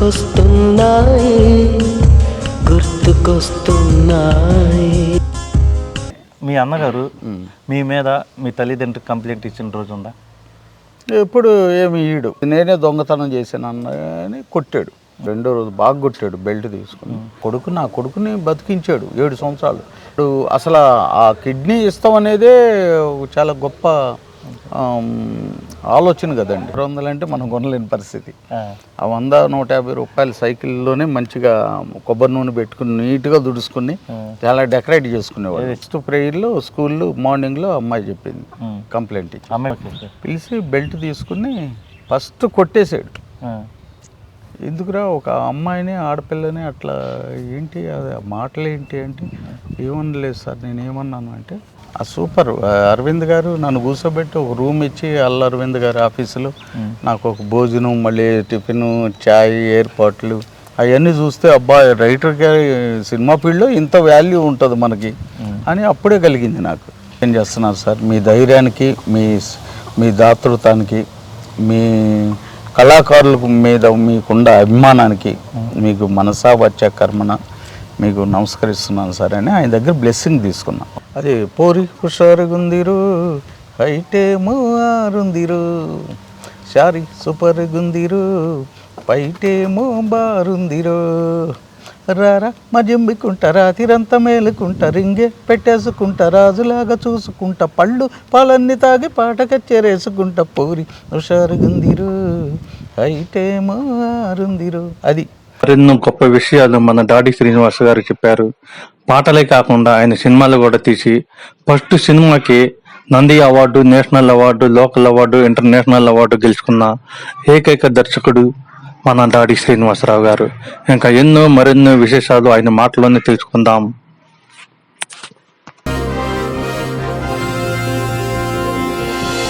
గుర్తుకొస్తున్నాయి. గుర్తుకొస్తున్నాయి. మీ అన్నగారు మీ మీద మీ తల్లిదండ్రులు కంప్లైంట్ ఇచ్చిన రోజు ఉందా? ఎప్పుడు ఏమి ఈడు నేనే దొంగతనం చేశాను అని కొట్టాడు. రెండో రోజు బాగా కొట్టాడు బెల్ట్ తీసుకుని. కొడుకు నా కొడుకుని బతికించాడు ఏడు సంవత్సరాలు. ఇప్పుడు అసలు ఆ కిడ్నీ ఇస్తాం అనేదే చాలా గొప్ప ఆలోచన కదండి. రెండు వందలు అంటే మనం కొనలేని పరిస్థితి. ఆ. వంద నూట యాభై రూపాయల సైకిల్లోనే మంచిగా కొబ్బరి నూనె పెట్టుకుని నీట్గా దుడుచుకుని చాలా డెకరేట్ చేసుకునేవాడు. నెక్స్ట్ ప్రేయర్లో స్కూల్లో మార్నింగ్లో అమ్మాయి చెప్పింది. కంప్లైంట్ ఇచ్చి పిలిచి బెల్ట్ తీసుకుని ఫస్ట్ కొట్టేశాడు. ఎందుకురా ఒక అమ్మాయిని ఆడపిల్లని అట్లా ఏంటి? అది మాటలేంటి మాటలు ఏంటి అంటే ఏమనలేదు సార్ నేను ఏమన్నాను అంటే ఆ సూపర్ అరవింద్ గారు నన్ను కూర్చోబెట్టి ఒక రూమ్ ఇచ్చి అల్ల అరవింద్ గారి ఆఫీసులో నాకు ఒక భోజనం మళ్ళీ టిఫిన్ చాయ్ ఏర్పాట్లు అవన్నీ చూస్తే అబ్బా రైటర్ గారి సినిమా ఫీల్డ్లో ఇంత వాల్యూ ఉంటుంది మనకి అని అప్పుడే కలిగింది నాకు. ఏం చేస్తున్నారు సార్? మీ ధైర్యానికి మీ మీ దాతృత్వానికి మీ కళాకారులకు మీద మీకున్న అభిమానానికి మీకు మనసా వచ్చే కర్మన మీకు నమస్కరిస్తున్నాను సార్ అని ఆయన దగ్గర బ్లెస్సింగ్ తీసుకున్నా. అది పోరి హుషారుగుందిరు హైటేమో ఆరుందిరు షారీ సూపర్ గుందిరు పైటేమో బారుందిరు రారా మజంబికుంటా రాతిరంతా మేలుకుంటా రింగే పెట్టేసుకుంటా రాజులాగా చూసుకుంటా పళ్ళు పాలన్నీ తాగి పాటకచ్చేరేసుకుంట పూరి హుషారుగుందిరు అయితేమో ఆరుందిరు అది. మరెన్నో గొప్ప విషయాలు మన దాడి శ్రీనివాస్ గారు చెప్పారు. పాటలే కాకుండా ఆయన సినిమాలు కూడా తీసి ఫస్ట్ సినిమాకి Nandi award national award local award international award గెలుచుకున్న ఏకైక దర్శకుడు మన దాడి శ్రీనివాసరావు గారు. ఇంకా ఎన్నో మరెన్నో విశేషాలు ఆయన మాటలోనే తెలుసుకుందాం.